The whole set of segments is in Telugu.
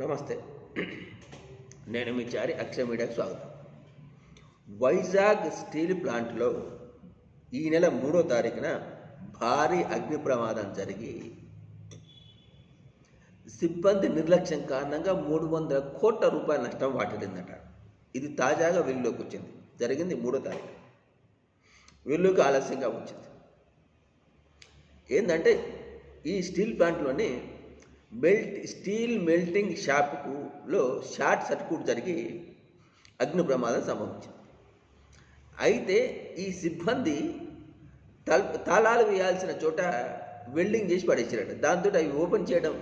నమస్తే. నేను మీ చారి అక్షయ మీడియాకు స్వాగతం. వైజాగ్ స్టీల్ ప్లాంట్లో ఈ నెల మూడో తారీఖున భారీ అగ్ని ప్రమాదం జరిగి సిబ్బంది నిర్లక్ష్యం కారణంగా మూడు వందల కోట్ల రూపాయల నష్టం వాటిల్లిందట. ఇది తాజాగా వెలుగులోకి వచ్చింది. జరిగింది మూడో తారీఖు. వెలుగులోకి ఆలస్యంగా వచ్చింది. ఏంటంటే ఈ స్టీల్ ప్లాంట్లోని మెల్ట్ స్టీల్ మెల్టింగ్ షాప్లో షార్ట్ సర్క్యూట్ జరిగి అగ్ని ప్రమాదం సంభవించింది. అయితే ఈ సిబ్బంది తల్ తాళాలు వేయాల్సిన చోట వెల్డింగ్ చేసి పడేసారట దాంతో అవి ఓపెన్ చేయడం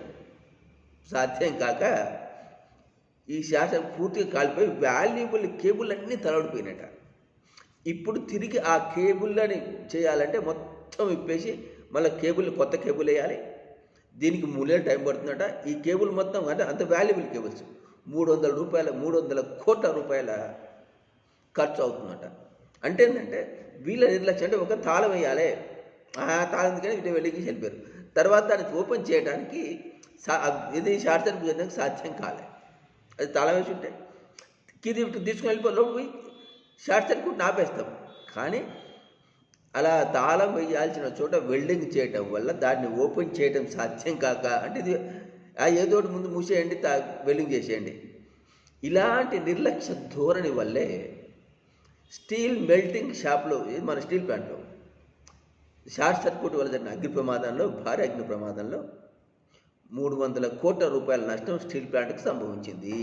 సాధ్యం కాక ఈ శాసనం పూర్తిగా కాలిపోయి వాల్యుబుల్ కేబుల్ అన్నీ తలవడిపోయినట. ఇప్పుడు తిరిగి ఆ కేబుల్ని చేయాలంటే మొత్తం ఇప్పేసి మళ్ళీ కేబుల్ కొత్త కేబుల్ వేయాలి. దీనికి మూడేళ్ళు టైం పడుతుందట. ఈ కేబుల్ మొత్తం అంటే అంత వాల్యుబుల్ కేబుల్స్ మూడు వందల రూపాయల మూడు వందల కోట్ల రూపాయల ఖర్చు అవుతుందట. అంటే ఏంటంటే వీళ్ళ నిర్లక్ష్యం అంటే ఒక తాళం వేయాలి. ఆ తాళం ఎందుకంటే వీటి వెళ్ళి వెళ్ళిపోయారు. తర్వాత దాన్ని ఓపెన్ చేయడానికి సా ఇది షార్ట్ సర్క్యూట్ చేయడానికి సాధ్యం కాలే. అది తాళం వేసి ఉంటే కింది ఇటు తీసుకుని వెళ్ళిపోయి పోయి షార్ట్ సర్క్యూట్ ఆపేస్తాం. కానీ అలా తాళం వేయాల్సిన చోట వెల్డింగ్ చేయటం వల్ల దాన్ని ఓపెన్ చేయటం సాధ్యం కాక అంటే ఇది ఆ ఏదో ఒకటి ముందు మూసేయండి తా వెల్డింగ్ చేసేయండి. ఇలాంటి నిర్లక్ష్య ధోరణి వల్లే స్టీల్ మెల్టింగ్ షాప్లో ఇది మన స్టీల్ ప్లాంట్లో షార్ట్ సర్క్యూట్ వల్ల జరిగిన అగ్ని ప్రమాదంలో భారీ అగ్ని ప్రమాదంలో మూడు వందల కోట్ల రూపాయల నష్టం స్టీల్ ప్లాంట్కి సంభవించింది.